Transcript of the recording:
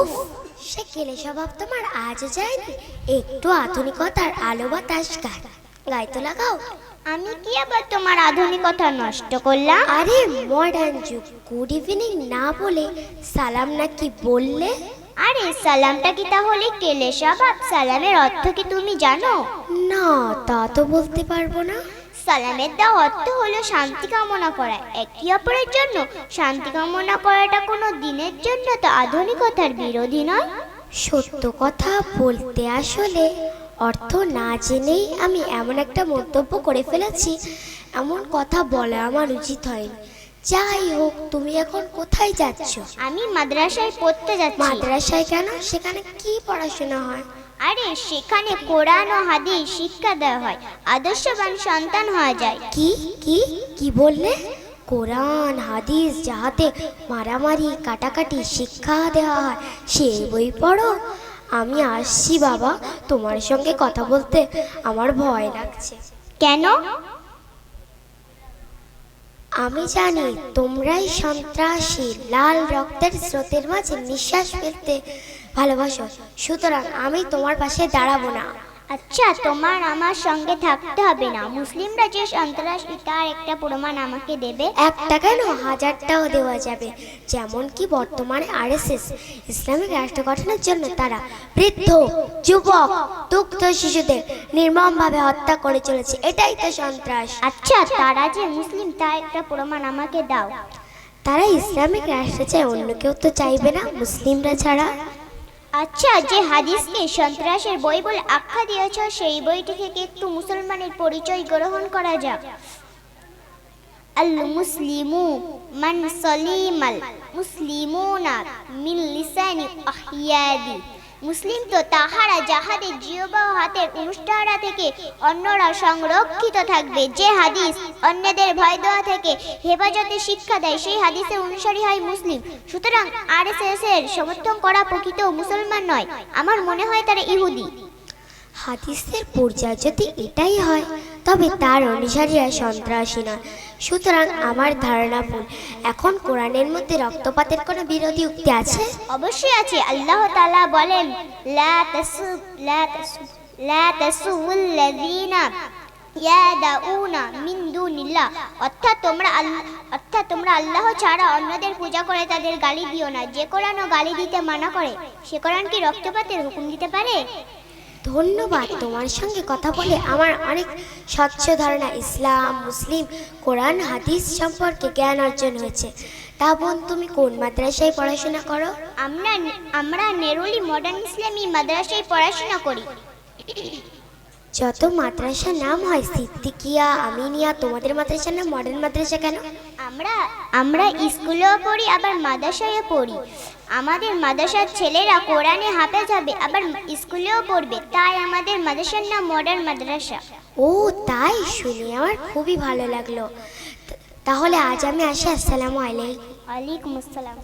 উফ সে কেলে স্বভাব তোমার আজও যায়নি? একটু আধুনিকতার আলো বাতাস গায় গায়ে তো লাগাও। আমি কি আবার তোমার আধুনিকতা নষ্ট করলাম? আরে মডার্ন যুগ। গুড ইভিনিং না বলে সালাম নাকি বললে? আরে সালামটা কি তাহলে কেলে স্বভাব? সালামের অর্থ কি তুমি জানো? না তা তো বলতে পারব না। সালামের দেওয়া অর্থ হলো শান্তি কামনা করা। একে অপরের জন্য শান্তি কামনা করাটা কোনো দিনের জন্য তো আধুনিকতার বিরোধী নয়। সত্য কথা বলতে আসলে অর্থ না জেনেই আমি এমন একটা মন্তব্য করে ফেলেছি এমন কথা বলা আমার উচিত হয়নি। যাই হোক তুমি এখন কোথায় যাচ্ছ? আমি মাদ্রাসায় পড়তে যাচ্ছি। মাদ্রাসায় কেন? সেখানে কি পড়াশোনা হয়? আরে সেখানে কোরআন ও হাদিস শিক্ষা দেওয়া হয় আদর্শবান সন্তান হওয়া যায়। কি? কি? কি বললে? কোরআন হাদিস যাহাতে মারামারি কাটাকাটি শিক্ষা দেওয়া হয় সেই বই পড়ো। আমি আসছি বাবা তোমার সঙ্গে কথা বলতে। আমার ভয় লাগছে। কেন? আমি জানি তোমরাই সন্ত্রাসী লাল রক্তের স্রোতের মাঝে নিঃশ্বাস ফেলতে ভালোবাসো। সুতরাং আমি তোমার পাশে দাঁড়াবো না। আচ্ছা তোমার আমার সঙ্গে থাকতে হবে না। মুসলিমরা যে সন্ত্রাস তার একটা প্রমাণ আমাকে দেবে। একটা কেন হাজারটাও দেওয়া যাবে। যেমন কি বর্তমানে আরএসএস ইসলামিক রাষ্ট্র গঠনের জন্য তারা বৃদ্ধ যুবক দুগ্ধ শিশুদের নির্মমভাবে হত্যা করে চলেছে। এটাই তো সন্ত্রাস। আচ্ছা তারা যে মুসলিম তার একটা প্রমাণ আমাকে দাও। তারা ইসলামিক রাষ্ট্র চায় অন্য কেউ তো চাইবে না মুসলিমরা ছাড়া। আচ্ছা যে হাদিসকে সন্ত্রাসের বই বলে আখ্যা দিয়েছ, সেই বইটি থেকে একটু মুসলমানের পরিচয় গ্রহণ করা যাক। আল মুসলিমু মান সলিমাল মুসলিমুনা মিন লিসানি আহিয়াদি। মুসলিম তো তাহারা যাহাদের জিহবা হাতের অনুষ্ঠারা থেকে অন্যরা সংরক্ষিত থাকবে। যে হাদিস অন্যদের ভয় দেওয়া থেকে হেফাজতে শিক্ষা দেয়, সেই হাদিসে অনুসারী হয় মুসলিম। সুতরাং আর এর সমর্থন করা প্রকৃত মুসলমান নয়। আমার মনে হয় তারা ইহুদি। হাদিসের পর্যায় যদি এটাই হয় তবে তার অনুসারীরা সন্ত্রাসী নয়। সুতরাং আমার ধারণা ভুল। এখন কোরআনের মধ্যে রক্তপাতের কোনো বিরোধী উক্তি আছে? অবশ্যই আছে। আল্লাহ তাআলা বলেন অর্থাৎ তোমরা অর্থাৎ তোমরা আল্লাহ ছাড়া অন্যদের পূজা করে তাদের গালি দিও না। যে কোরআন গালি দিতে মানা করে, সে কোরআন কি রক্তপাতের হুকুম দিতে পারে? ধন্যবাদ তোমার সঙ্গে কথা বলে আমার অনেক স্বচ্ছ ধারণা। ইসলাম, মুসলিম, কোরআন, হাদিস সম্পর্কে জ্ঞান অর্জন হয়েছে। তা বোন, তুমি কোন মাদ্রাসায় পড়াশোনা করো? আমরা আমরা নেরুলি মডার্ন ইসলামী মাদ্রাসায় পড়াশোনা করি। যত মাদ্রাসার নাম হয় সিদ্দিকিয়া আমিনিয়া তোমাদের মাদ্রাসার নাম মডার্ন মাদ্রাসা কেন? আমরা আমরা স্কুলেও পড়ি আবার মাদ্রাসায়ও পড়ি। আমাদের মাদ্রাসার ছেলেরা কোরআনে হাফেজ হবে আবার স্কুলেও পড়বে। তাই আমাদের মাদ্রাসার নাম মডার্ন মাদ্রাসা। ও তাই? শুনে আমার খুবই ভালো লাগল। তাহলে আজ আমি আসি আসসালামু আলাইকুম। ওয়ালাইকুম আসসালাম।